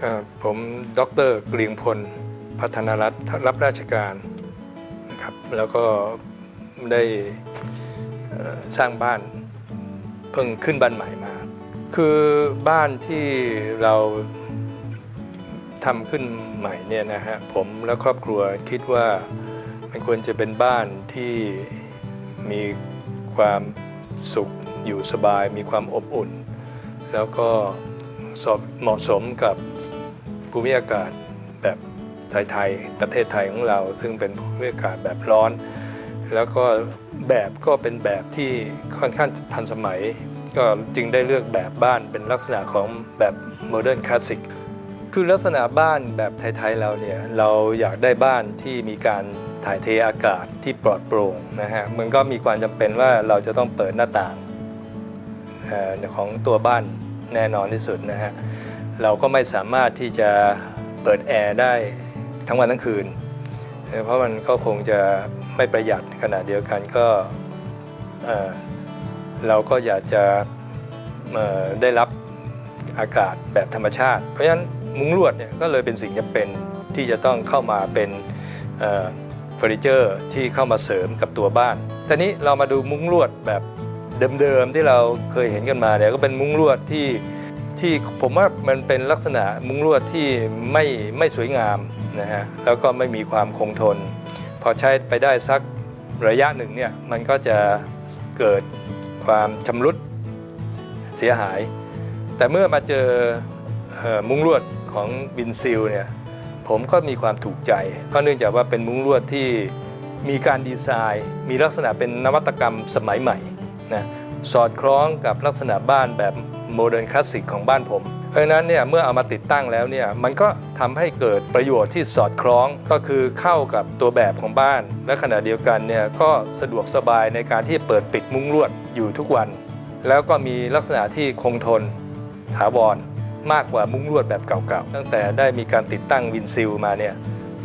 เอ่อผมดรเกรียงพล พัฒนรัตน์รับราชการนะครับแล้วก็ได้สร้างบ้านเพิ่งขึ้นบ้านใหม่มา คือบ้านที่เราทำขึ้นใหม่เนี่ยนะฮะผมและครอบครัวคิดว่ามันควรจะเป็นบ้านที่มีความสุขอยู่สบาย มีความอบอุ่น แล้วก็สอบเหมาะสมกับ ภูมิอากาศแบบไทยๆประเทศไทยของเรา ซึ่งเป็นภูมิอากาศแบบร้อน แล้วก็แบบก็เป็นแบบที่ค่อนข้างทันสมัย ก็จึงได้เลือกแบบบ้านเป็นลักษณะของแบบโมเดิร์นคลาสสิกคือลักษณะบ้านแบบไทยๆเราเนี่ยเราอยากได้บ้านที่มีการถ่ายเทอากาศที่ปลอดโปร่งนะฮะมันก็มีความจำเป็นว่าเราจะต้องเปิดหน้าต่างของตัวบ้านแน่นอนที่สุดนะฮะ เราก็ไม่สามารถที่จะเปิดแอร์ได้ทั้งวันทั้งคืน เพราะมันก็คงจะไม่ประหยัดขณะเดียวกันก็เราก็อยากจะได้รับอากาศแบบธรรมชาติ เพราะฉะนั้นมุ้งลวดเนี่ยก็เลยเป็นสิ่งจำเป็นที่จะต้องเข้ามาเป็นเอ่อเฟอร์นิเจอร์ที่เข้ามาเสริมกับตัวบ้านทีนี้เรามาดูมุ้งลวดแบบเดิมๆที่เราเคยเห็นกันมาเนี่ยก็เป็นมุ้งลวดที่ ที่ผมว่ามันเป็นลักษณะมุ้งลวดที่ไม่ไม่สวยงามนะฮะแล้วก็ไม่มีความคงทน พอใช้ไปได้สักระยะหนึ่งเนี่ยมันก็จะเกิดความชำรุดเสียหาย แต่เมื่อมาเจอมุ้งลวดของบินซิลเนี่ยผมก็มีความถูกใจเพราะเนื่องจากว่าเป็นมุ้งลวดที่มีการดีไซน์ มีลักษณะเป็นนวัตกรรมสมัยใหม่นะสอดคล้องกับลักษณะบ้านแบบ โมเดิร์นคลาสสิกของบ้านผม เพราะฉะนั้นเนี่ยเมื่อเอามาติดตั้งแล้วเนี่ยมันก็ทำให้เกิดประโยชน์ที่สอดคล้องก็คือเข้ากับตัวแบบของบ้าน และขณะเดียวกันเนี่ยก็สะดวกสบายในการที่เปิดปิดมุ้งลวดอยู่ทุกวัน แล้วก็มีลักษณะที่คงทนถาวรมากกว่ามุ้งลวดแบบเก่าๆ ตั้งแต่ได้มีการติดตั้งวินซิลมาเนี่ย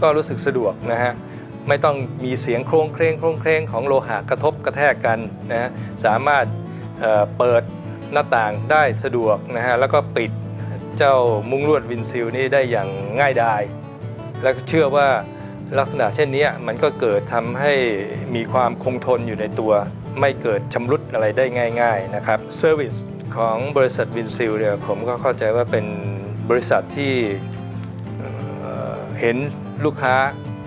ก็รู้สึกสะดวกนะฮะไม่ต้องมีเสียงโครงเครงโครงเครงของโลหะกระทบกระแทกกันนะฮะสามารถเเปิด หน้าต่างได้สะดวกนะฮะแล้วก็ปิดเจ้ามุ้งลวดวินซิลนี้ได้อย่างง่ายดาย และเชื่อว่าลักษณะเช่นนี้มันก็เกิดทำให้มีความคงทนอยู่ในตัว ไม่เกิดชำรุดอะไรได้ง่าย ๆนะครับเซอร์วิสของบริษัทวินซิลเนี่ยผมก็เข้าใจว่าเป็นบริษัทที่เห็นลูกค้า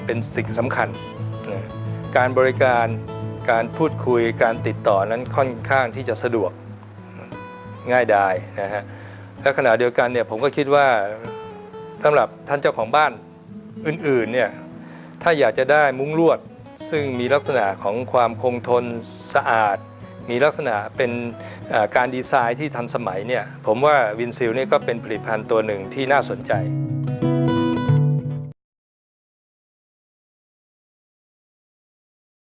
เป็นสิ่งสำคัญ การบริการการพูดคุยการติดต่อนั้นค่อนข้างที่จะสะดวก ง่ายดายนะฮะและขณะเดียวกันเนี่ยผมก็คิดว่าสำหรับท่านเจ้าของบ้านอื่นๆเนี่ยถ้าอยากจะได้มุ้งลวด ซึ่งมีลักษณะของความคงทนสะอาด มีลักษณะเป็นการดีไซน์ที่ทันสมัยเนี่ยผมว่าวินซิลนี่ก็เป็นผลิตภัณฑ์ตัวหนึ่งที่น่าสนใจ